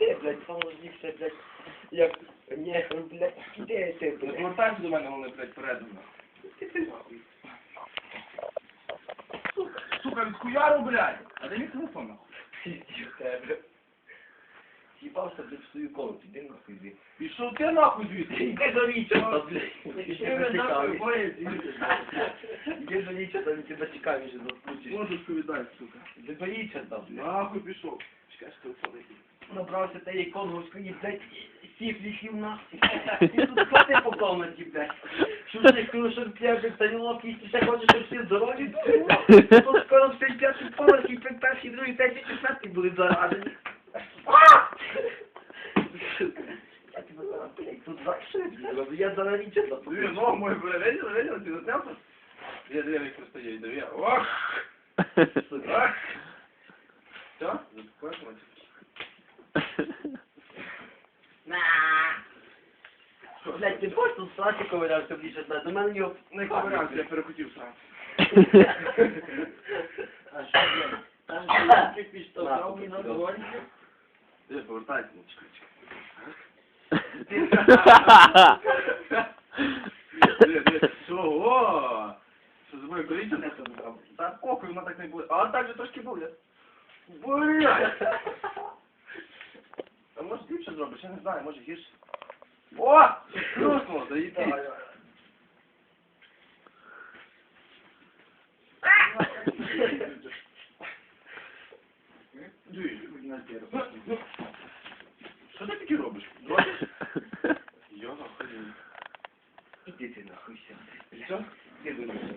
Де, блядь, поможніше, блядь, як нехер, блядь, де ти, блядь? повертайся до мене, вони, блядь, передано. Ти ти нахуй. Сука, від хуяру, блядь! А де мій телефон, нахуй? Пиздів тебе. Їбався, блядь, в свою комнату, іди нахуй, іди. Пішов ти нахуй звідси. Іди до Річарда, блядь. Ви нахуй? Іди до Річарда, він тебе цікавіше заскучиш. Ложечку віддай, сука. Іди до Річарда, блядь. Нахуй пішов. Чекай, що. Набрався тієї конговської, блядь, сіфліхів нахуй. І тут ходить по комнаті, блядь. Що ти кажу, що блядь, станілок їсти, ще хочеш, щоб всі здорові? були. Тут скоро все п'ятий поверх, і перший, другий, третій, четвертий будуть заражені. Я зараз, я Диви, ногу мою, блядь, видел, видел, ти заснявся? Я як просто є, диви. Ох! Ох! Блядь, ти бачиш, тут Саші ковирявся більше, знає, до мене його... Не ковирявся, я перехотів сам. А що, блядь? Там же ти підштовхав мені на дворі. Диви, повертайся, ну, чекай, чекай. Диви, диви, чого? Що з моєю колічем? Та похуй, вона так не буде. А так же трошки буде. Блядь! А може ліпше зробиш, я не знаю, може гірше. О! Круто, да иди. Що ти таке робиш? Я нахуй. Іди ти нахуй сяди. Все? Іди до мене.